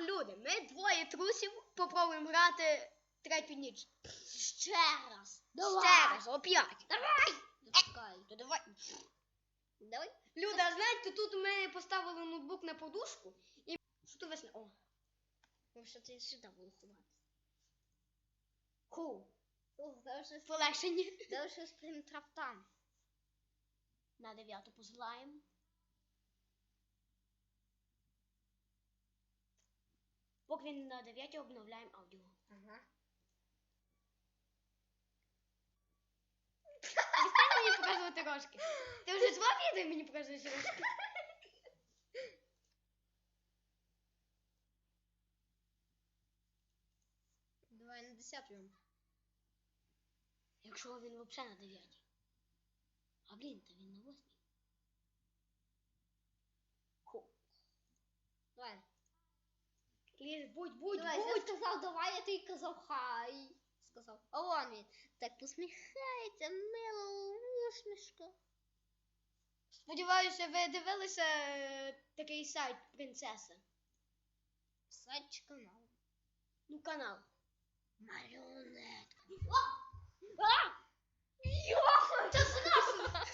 Так, люди, ми двоє трусів попробуємо грати третю ніч. Ще раз. Ще раз, оп'ять. Давай. Запускай. То давай. Давай. Люда, а знаєте, тут ми поставили ноутбук на подушку і. Що ти весне? О. Ну що ти сюди буду ховати. Ху. О, зараз щось, примітрав там. На дев'яту посилаємо. Поки на 9 обновляємо аудіо. Ага. Дістань мені показувати рожки. Ти вже два відео мені показуєш рожки. Давай на десяту. Якщо він взагалі на 9. А блін, то він на 8. Ху. Давай. Ліз, будь, будь, Давай, я будь. сказав давай, а ти казав хай. Сказав. А вон він. Так посміхається, мило усмішка. Сподіваюся, ви дивилися е, такий сайт принцеса. Сайт чи канал. Ну, канал. Маріонетка. Йохан, це страшно!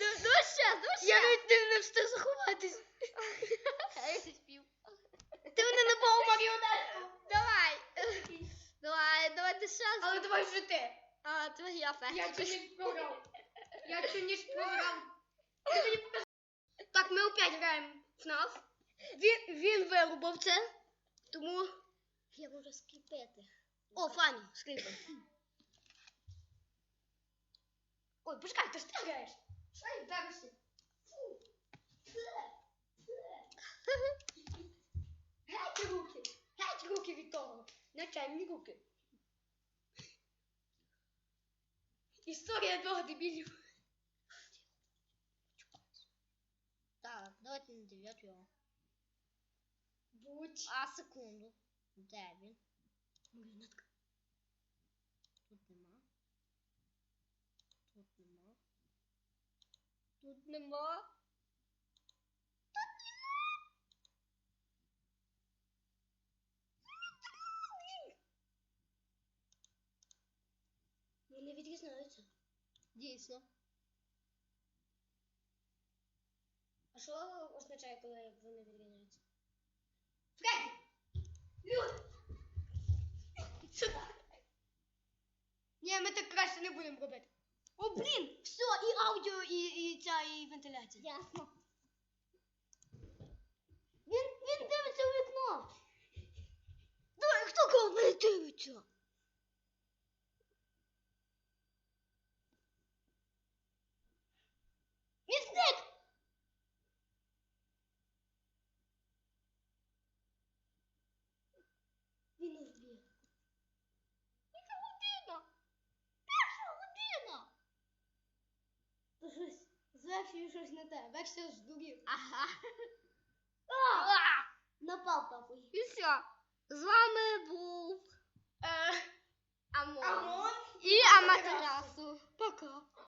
Ну, ну ще, ну ще. Я навіть не, не встиг заховатись. А я спів. Ти мене напав маріонетку. Давай. Давай, давай ти ще. Але давай вже А, це я. Я цю ніч програв. Я цю ніч програв. Ти. Так, ми опять граємо в FNAF. Він, він вирубав це, тому... Я можу скріпити. О, Фані, скрипка. Ой, почекай, ти ж ти граєш. Що я вдарився? Фу. Геть руки. Геть руки від того. Начальні руки. Історія двох дебілів. Так, давайте на дев'яту. Будь. А, секунду. Де він? Маріонетка. Тут нема. Тут нема. Тут нема. Вони не відрізняються. Дійсно. А що означає, коли вони відрізняються? Фредді! Люд! Сюди! Ні, ми так краще не будемо робити. О, блін! Все, і аудіо, і, і ця, і вентиляція. Ясно. Він, він дивиться у вікно. Давай, хто кого не дивиться? Він зник! Він нас б'є. Яка година? Перша година. То щось щось не те. Версія здурів. Ага. Напав папуй. І все. З вами був Е, Амон. Амон І Аматерасу. Пока.